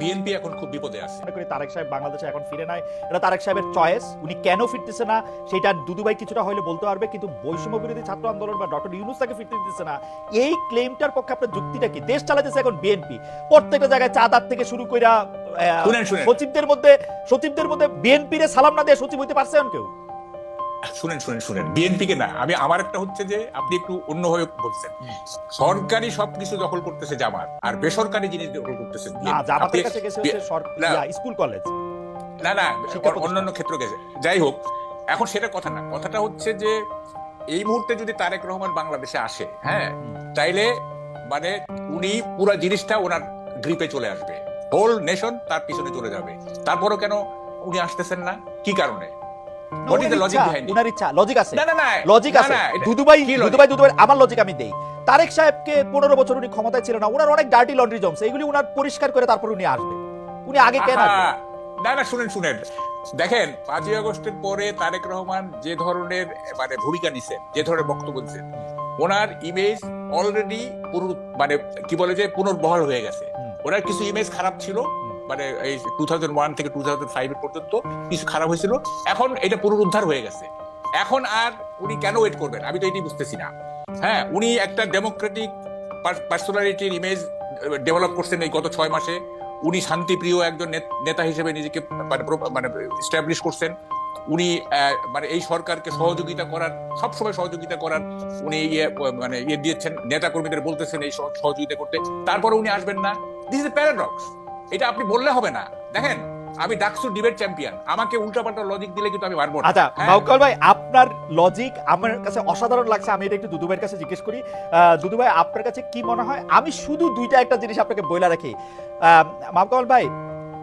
BNP এখন খুব বিপদে আছে। মনে করি তারেক সাহেব বাংলাদেশে এখন ফিরে নাই। এটা তারেক সাহেবের চয়েস উনি কেন ফিরতেছে না সেটা দুদুভাই কিছুটা হলে বলতে পারবে কিন্তু বৈষম্য বিরোধী ছাত্র আন্দোলন বা ডক্টর ইউনুস তাকে ফিরতে দিতেছে না। এই ক্লেমটার পক্ষে আপনার যুক্তিটা কি? দেশ চালাতেছে এখন বিএনপি প্রত্যেকটা জায়গায় চাঁদার থেকে শুরু কইরা। সচিবদের মধ্যে সচিবদের মধ্যে বিএনপি রে সালাম না দিয়ে সচিব হইতে পারছে এখন কেউ? শুনেন শুনেন শুনেন। বিএনপি কে না আমি আমার একটা হচ্ছে যে আপনি একটু অন্যভাবে বলছেন। সরকারি সবকিছু দখল করতেছে জামাত আর বেসরকারি জিনিস দখল করতেছে স্কুল কলেজ। না না অন্যান্য ক্ষেত্র গেছে। যাই হোক এখন সেটা কথা না। কথাটা হচ্ছে যে এই মুহূর্তে যদি তারেক রহমান বাংলাদেশে আসে হ্যাঁ তাইলে মানে উনি পুরো জিনিসটা ওনার গ্রিপে চলে আসবে। হোল নেশন তার পিছনে চলে যাবে। তারপরও কেন উনি আসতেছেন না? কি কারণে? উনার ইচ্ছা লজিক আছে। না না না লজিক আছে। logic? দুদুভাই দুদুভাই আমার লজিক আমি দেই। তারেক সাহেবকে পনেরো বছর উনি ক্ষমতায় ছিল না ওনার অনেক ডার্টি লন্ড্রি এগুলি উনার পরিষ্কার করে তারপর উনি আসবে। উনি আগে কেন না না শুনেন শুনেন। দেখেন পাঁচই আগস্টের পরে তারেক রহমান যে ধরনের মানে ভূমিকা নিছেন যে ধরনের বক্তব্য দিচ্ছেন ওনার ইমেজ অলরেডি পুরো মানে কি বলে যে পুনর্বহাল হয়ে গেছে। ওনার কিছু ইমেজ খারাপ ছিল মানে এই টু থাউজেন্ড থেকে টু থাউজেন্ড ফাইভ পর্যন্ত কিছু খারাপ হয়েছিল। এখন এটা পুনরুদ্ধার হয়ে গেছে। এখন আর উনি কেন ওয়েট করবেন? আমি তো এটি বুঝতেছি না। হ্যাঁ উনি একটা ডেমোক্রেটিক পার্সোনালিটির ইমেজ ডেভেলপ করছেন এই গত ছয় মাসে। উনি শান্তিপ্রিয় একজন নেতা হিসেবে নিজেকে মানে মানে স্ট্যাবলিশ করছেন। উনি মানে এই সরকারকে সহযোগিতা করার, সবসময় সহযোগিতা করার উনি ইয়ে মানে ইয়ে দিয়েছেন। নেতা কর্মীদের বলতেছেন এই সহযোগিতা করতে। তারপরে উনি আসবেন না। দিস ইজ প্যারাডক্স এটা আপনি বললে হবে না। দেখেন আমি ডাকসু ডিবেট চ্যাম্পিয়ন। আমাকে উল্টাপাল্টা লজিক দিলে কিন্তু আমি পারব না। আচ্ছা মাওকাল ভাই আপনার লজিক আমার কাছে অসাধারণ লাগছে। আমি এটা একটু দুদুভাইয়ের কাছে জিজ্ঞেস করি। আহ, দুদু ভাই আপনার কাছে কি মনে হয়? আমি শুধু দুইটা একটা জিনিস আপনাকে বইলা রাখি। মাওকাল ভাই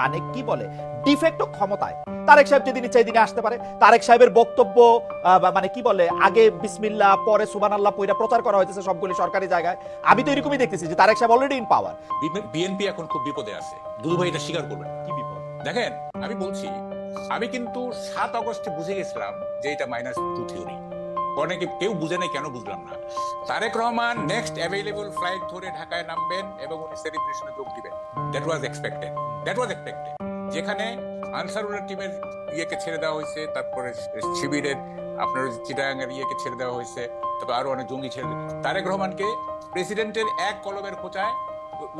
মানে কি বলে? ডিফেক্টো ক্ষমতায়। তারেক সাহেব যেদিন ইচ্ছা দিনে আসতে পারে। তারেক সাহেবের বক্তব্য মানে কি বলে আগে বিসমিল্লা পরে সুবান আল্লাহ পইরা প্রচার করা হয়েছে সবগুলি সরকারি জায়গায়। আমি তো এরকমই দেখতেছি যে তারেক সাহেব অলরেডি ইন পাওয়ার বিএনপি এখন খুব বিপদে আছে। দুদু ভাই এটা স্বীকার করবেন। কি বিপদ? দেখেন আমি বলছি আমি কিন্তু সাত অগস্টে বুঝে গেছিলাম যে এটা মাইনাস টু থিওরি অনেকে কেউ বুঝে নাই কেন বুঝলাম না। Tarek Rahman next available flight ধরে ঢাকায় নামবেন এবং উনি সেলিব্রেশনে যোগ দিবেন। That was expected that was expected যেখানে আনসারুল্লাহ টিমের ইয়েকে ছেড়ে দেওয়া হয়েছে তারপরে শিবিরের আপনার চিটাগাঙ্গের ইয়েকে ছেড়ে দেওয়া হয়েছে তারপর আরও অনেক জঙ্গি ছেড়ে তারেক রহমানকে প্রেসিডেন্টের এক কলমের খোঁচায়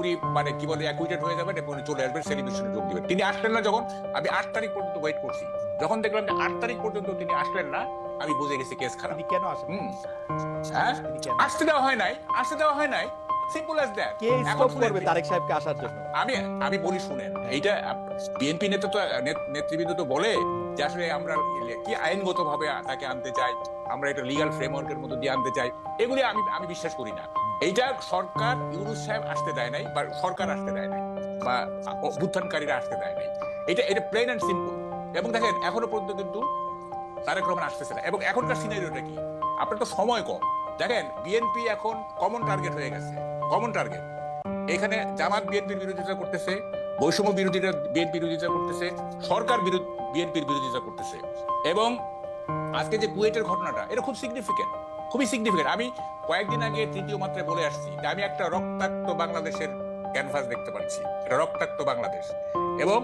উনি মানে কি বলে অ্যাকুইটেড হয়ে যাবেন এবং উনি চলে আসবেন সেলিব্রেশনে যোগ দিবেন। তিনি আসলেন না যখন আমি আট তারিখ পর্যন্ত ওয়েট করছি। যখন দেখলাম যে আট তারিখ পর্যন্ত তিনি আসলেন না আমি বুঝে গেছি কেস খারাপ। কেন আসেন? হ্যাঁ? আসতে দেওয়া হয় নাই আসতে দেওয়া হয় নাই। সিম্পল অ্যাজ দ্যাট কে স্টপ করবে তারেক সাহেবকে আসার জন্য? আমি আমি বলি শুনেন এইটা বিএনপি নেতা তো নেতৃবৃন্দ তো বলে যে আসলে আমরা কি আইনগত ভাবে তাকে আনতে চাই আমরা এটা লিগাল ফ্রেমওয়ার্কের মধ্যে দিয়ে আনতে চাই এগুলি আমি আমি বিশ্বাস করি না। এইটা সরকার ইউনুস সাহেব আসতে দেয় নাই বা সরকার আসতে দেয় নাই বা অভ্যুত্থানকারীরা আসতে দেয় নাই। এটা এটা প্লেন অ্যান্ড সিম্পল এবং দেখেন এখনও পর্যন্ত কিন্তু তারেক রহমান আসতেছে না। এবং এখনকার সিনারিওটা কি? আপনার তো সময় কম। দেখেন বিএনপি এখন কমন টার্গেট হয়ে গেছে। কমন টার্গেট এখানে জামাত বিএনপির বিরোধিতা করতেছে, বৈষম্য বিরোধীরা বিএনপি বিরোধিতা করতেছে, সরকার বিএনপির বিরোধিতা করতেছে। এবং আজকে যে কুয়েটের ঘটনাটা, এটা খুব সিগনিফিকেন্ট খুবই সিগনিফিকেন্ট আমি কয়েকদিন আগে তৃতীয় মাত্রায় বলে আসছি যে আমি একটা রক্তাক্ত বাংলাদেশের ক্যানভাস দেখতে পাচ্ছি এটা রক্তাক্ত বাংলাদেশ। এবং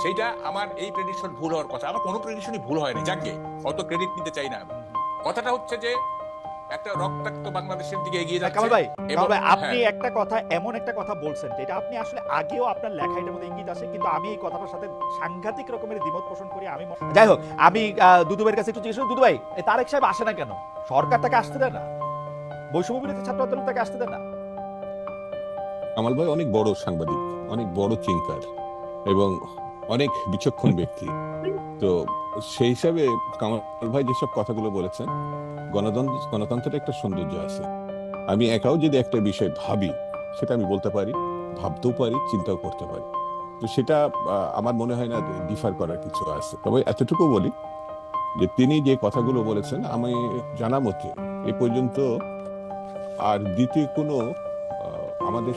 সেইটা আমার এই প্রেডিকশন ভুল হওয়ার কথা। আমার কোনো প্রেডিকশনই ভুল হয়নি, যাকে অত ক্রেডিট নিতে চাই না কথাটা হচ্ছে যে একটা রক্তাক্ত বাংলাদেশের দিকে এগিয়ে যাচ্ছে কামাল ভাই কামাল ভাই আপনি হ্যাঁ। একটা কথা এমন একটা কথা বলছেন যেটা আপনি আসলে আগেও আপনার লেখা এটার মধ্যে ইঙ্গিত আছে কিন্তু আমি এই কথাটার সাথে সাংঘাতিক রকমের দ্বিমত পোষণ করি আমি যাই হোক আমি দুদুভাইয়ের কাছে একটু জিজ্ঞেস করি, দুদু ভাই এই তারেক সাহেব আসে না কেন? সরকার তাকে আসতে দেয় না? বৈষম্য বিরোধী ছাত্র আন্দোলন তাকে আসতে দেয় না? কামাল ভাই অনেক বড় সাংবাদিক অনেক বড় চিন্তার এবং অনেক বিচক্ষণ ব্যক্তি। তো সেই হিসাবে কামাল ভাই যেসব কথাগুলো বলেছেন গণতন্ত্র, গণতন্ত্রের একটা সৌন্দর্য আছে। আমি একাও যদি একটা বিষয় ভাবি, সেটা আমি বলতে পারি, ভাবতেও পারি, চিন্তাও করতে পারি। তো সেটা আমার মনে হয় না ডিফার করার কিছু আছে। তবে এতটুকু বলি যে তিনি যে কথাগুলো বলেছেন, আমি জানা মতে এ পর্যন্ত আর দ্বিতীয় কোনো আমাদের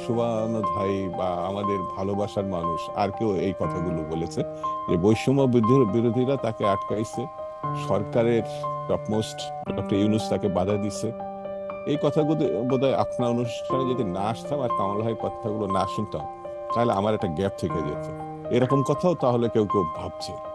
ভাই বা আমাদের ভালোবাসার মানুষ আর কেউ এই কথাগুলো বলেছে যে বৈষম্য বিরোধী- বিরোধীরা তাকে আটকাইছে। সরকারের টপমোস্ট ডক্টর ইউনুস তাকে বাধা দিছে। এই কথাগুলো বোধ হয় আপনার অনুষ্ঠানে যদি না আসতাম আর কামাল ভাই কথাগুলো না শুনতাম, তাহলে আমার একটা গ্যাপ থেকে যেত। এরকম কথাও তাহলে কেউ কেউ ভাবছে।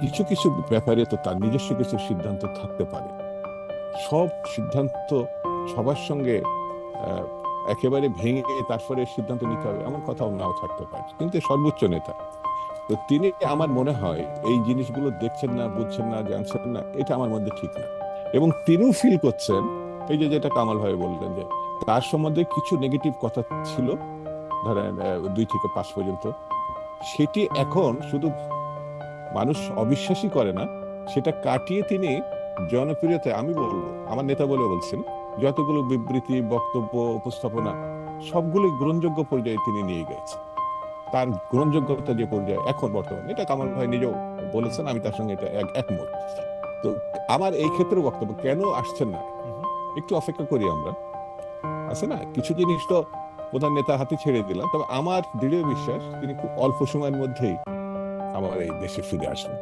কিছু কিছু ব্যাপারে তো তার নিজস্ব কিছু সিদ্ধান্ত থাকতে পারে। সব সিদ্ধান্ত সবার সঙ্গে একেবারে ভেঙে তারপরে সিদ্ধান্ত নিতে হবে এমন কথাও নাও থাকতে পারে, কিন্তু সর্বোচ্চ নেতা। তো তিনি আমার মনে হয় এই জিনিসগুলো দেখছেন না, বুঝছেন না, জানছেন না, এটা আমার মধ্যে ঠিক না। এবং তিনিও ফিল করছেন, এই যে যেটা কামাল ভাই বললেন যে তার সম্বন্ধে কিছু নেগেটিভ কথা ছিল, ধরেন দুই থেকে পাঁচ পর্যন্ত। সেটি এখন শুধু মানুষ অবিশ্বাসী করে না, সেটা কাটিয়ে তিনি জনপ্রিয়তায়, আমি বলব, আমার নেতা বলে বলছেন, যতগুলো বিবৃতি, বক্তব্য, উপস্থাপনা, সবগুলোই গ্রহণযোগ্য পর্যায়ে তিনি নিয়ে গেছেন। তার গ্রহণযোগ্যতা যে পর্যায়ে এখন বর্তমানে, এটা কামাল ভাই নিজেও বলেছেন, আমি তার সঙ্গে এটা এক- একমত। তো আমার এই ক্ষেত্রে বক্তব্য কেন আসছেন না? একটু অপেক্ষা করি আমরা। আছে না? কিছু জিনিস তো প্রধান নেতা হাতে ছেড়ে দিলাম, তবে আমার দৃঢ় বিশ্বাস, তিনি খুব অল্প সময়ের মধ্যেই আমার এই দেশে ফিরে আসবেন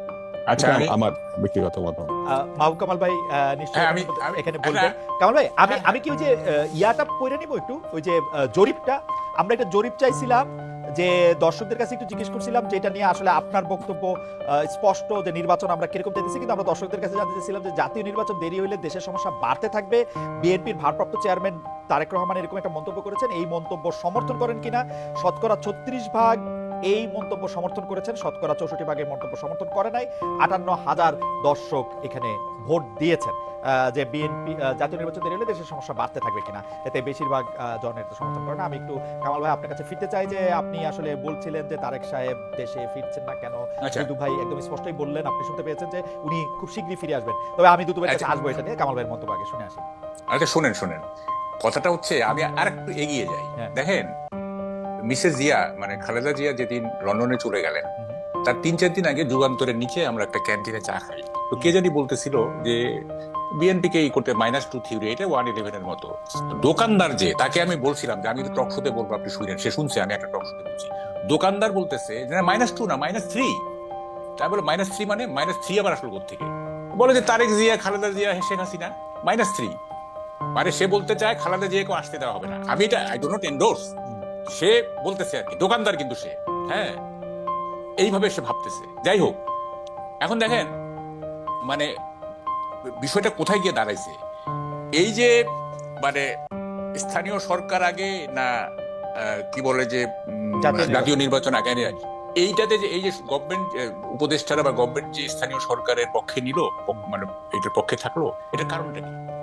আচ্ছা আমি আমার ব্যক্তিগত মতামত। আহ, মাহবুব কামাল ভাই নিশ্চয়ই হ্যাঁ, আমি- এখানে বলবেন। কামাল ভাই আমি হ্যাঁ। আমি কি ওই যে ইয়াটা পড়ে নিব একটু? ওই যে জরিপটা? আমরা একটা জরিপ চাইছিলাম যে দর্শকদের কাছে একটু জিজ্ঞেস করছিলাম যেটা নিয়ে আসলে আপনার বক্তব্য স্পষ্ট যে নির্বাচন আমরা কীরকম চাইতেছি কিন্তু আমরা দর্শকদের কাছে জানতে চাইছিলাম যে জাতীয় নির্বাচন দেরি হইলে দেশের সমস্যা বাড়তে থাকবে। বিএনপির ভারপ্রাপ্ত চেয়ারম্যান তারেক রহমান এরকম একটা মন্তব্য করেছেন। এই মন্তব্য সমর্থন করেন কিনা? শতকরা ছত্রিশ ভাগ এই মন্তব্য সমর্থন করেছেন শতকরা চৌষট্টি ভাগ এই মন্তব্য সমর্থন করে নাই আটান্ন হাজার দর্শক এখানে ভোট দিয়েছেন। যে বিএনপি জাতীয় নির্বাচন দেরি হলে দেশের সমস্যা বাড়তে থাকবে কিনা এতে বেশিরভাগ জননেতা সমর্থন করে না। আমি একটু কামাল ভাই আপনার কাছে ফিরতে চাই যে আপনি আসলে বলছিলেন যে তারেক সাহেব দেশে ফিরছেন না কেন? আচ্ছা। দুদু ভাই একদম স্পষ্টই বললেন আপনি শুনতে পেয়েছেন যে উনি খুব শীঘ্রই ফিরে আসবেন। তবে আমি দুদু ভাইয়ের কাছে আচ্ছা। আসব এটা নিয়ে কামাল ভাইয়ের মন্তব্য আগে শুনে আসি। আচ্ছা শোনেন শোনেন। কথাটা হচ্ছে আমি আর একটু এগিয়ে যাই। হ্যাঁ। দেখেন মিসেস জিয়া মানে খালেদা জিয়া যেদিন লন্ডনে চলে গেলেন তার তিন চার দিন আগে যুগান্তরের নিচে আমরা একটা ক্যান্টিনে চা খাই। তো কে জানি বলতেছিল যে বিএনপি কে এই করতে মাইনাস টু থিওরি এটা ওয়ান ইলেভেনের মতো। দোকানদার যে তাকে আমি বলছিলাম যে আমি তো টক শোতে বলব আপনি শুনেন সে শুনছে আমি একটা টক শোতে বলছি। দোকানদার বলতেছে যে মাইনাস টু না মাইনাস থ্রি তাই বলে মাইনাস থ্রি মানে মাইনাস থ্রি আবার আসলো থেকে বলে যে তারেক জিয়া খালেদা জিয়া শেখ হাসিনা মাইনাস থ্রি মানে সে বলতে চায় খালেদা জিয়াকে আসতে দেওয়া হবে না। আমি এটা আই ডো নট এন্ডোর্স সে বলতেছে আর কি দোকানদার কিন্তু সে হ্যাঁ এইভাবে সে ভাবতেছে যাই হোক এখন দেখেন মানে বিষয়টা কোথায় গিয়ে দাঁড়াইছে এই যে মানে স্থানীয় সরকার আগে না কি বলে যে জাতীয় নির্বাচন। আগে। এইটাতে যে এই যে গভর্নমেন্ট উপদেষ্টারা বা গভর্নমেন্ট যে স্থানীয় সরকারের পক্ষে নিল মানে এটার পক্ষে থাকল এটার কারণটা কি